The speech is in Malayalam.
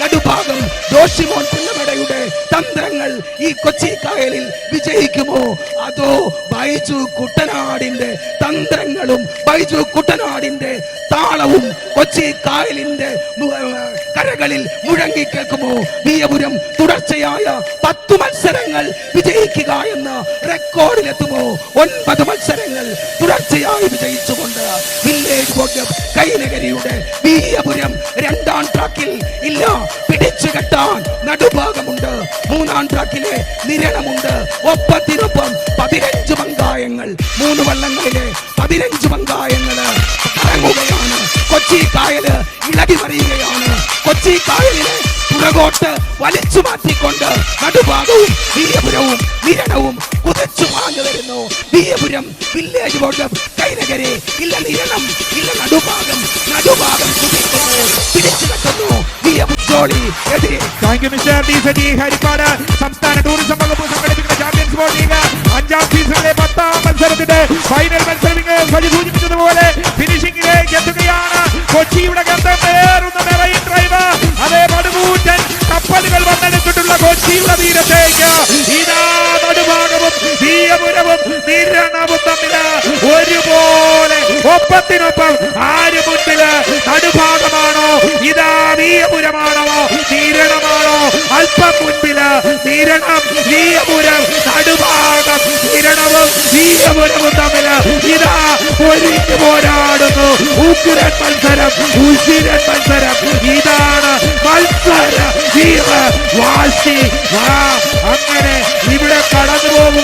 നടുഭാഗം ജോഷിമോൻ പിള്ളമടയുടെ തന്ത്രങ്ങൾ ഈ കൊച്ചി കായലിൽ വിജയിക്കുമോ? അതോ ബൈജു കുട്ടനാടിന്റെ തന്ത്രങ്ങളും ബൈജു കുട്ടനാടിന്റെ താളവും കൊച്ചി കായലിന്റെ കരകളിൽ മുഴങ്ങി കേൾക്കുമോ? വിയപുരം തുടർച്ചയായ പത്ത് മത്സരങ്ങൾ വിജയിക്കുക എന്ന റെക്കോർഡിലെത്തുമോ? ഒൻപത് മത്സരങ്ങൾ തുടർച്ചയായി വിജയിച്ചുകൊണ്ട് വില്ലേജ് കൈനഗരിയുടെ വീയപുരം ഇല്ല പിടിച്ചു കെട്ടാൻ നടുഭാഗമുണ്ട്. മൂന്നാം ട്രാക്കിലെ നിരണമുണ്ട്. ഒപ്പത്തിനൊപ്പം പതിനഞ്ച് പങ്കായങ്ങൾ. മൂന്ന് വള്ളങ്ങളിലെ പതിനഞ്ച് പങ്കായങ്ങൾ കറങ്ങുകയാണ്. കൊച്ചി കായൽ ഇളകി മറിയുകയാണ്. കൊച്ചി കായലിലെ പുറകോട്ട് വലിച്ചു മാറ്റിക്കൊണ്ട് നടുഭാഗവും വീരപുരവും നിരണവും കുതിച്ചു മാഞ്ഞു വരുന്നു. വീരപുരം വില്ലേജ് ബോർഡ് കൈനകരെ. ഇല്ല നിരണം ഇല്ല നടുഭാഗം വീയപുരം ജോളി എതിരെ thank you mister D Saji Harippad സംസ്ഥാന ടൂറിസം വകുപ്പ് സംഘടിപ്പിക്കുന്ന ചാമ്പ്യൻസ് ബോൾ അഞ്ചാം സീസണിലെ പത്താം മത്സരത്തിന്റെ ഫൈനൽ മത്സരം ഇങ്ങനെ പോലെ സൂചിപ്പിച്ചതുപോലെ ഫിനിഷിംഗിലേക്ക് എത്തുകയാണ്. കൊച്ചിയുടെ ഗന്ധമേറുന്ന മെറൈൻ ഡ്രൈവർ അതേ പടുകൂറ്റൻ കപ്പലുകൾ വന്നെടുത്തിട്ടുള്ള കൊച്ചിയുടെ തീരത്തേക്ക്. ഇതാ നടുഭാഗവും തീയപുരവും നിരണവും തമ്മിൽ ഒരുപോലെ ഒപ്പത്തിനൊപ്പം ആര് അല്പം മുൻപിൽ തീരണം വീയപുരം നടുഭാഗം തീരണവും വീയപുരവും തമ്മിൽ ഇതാ ഒരുങ്ങി പോരാടുന്നു. ഉഗ്രൻ മത്സരം ഉശിരൻ മത്സരം. ഇതാണ് മത്സര ജീവ. വാശി. വാ അങ്ങനെ ഇവിടെ കടന്നു പോവുകയാണ്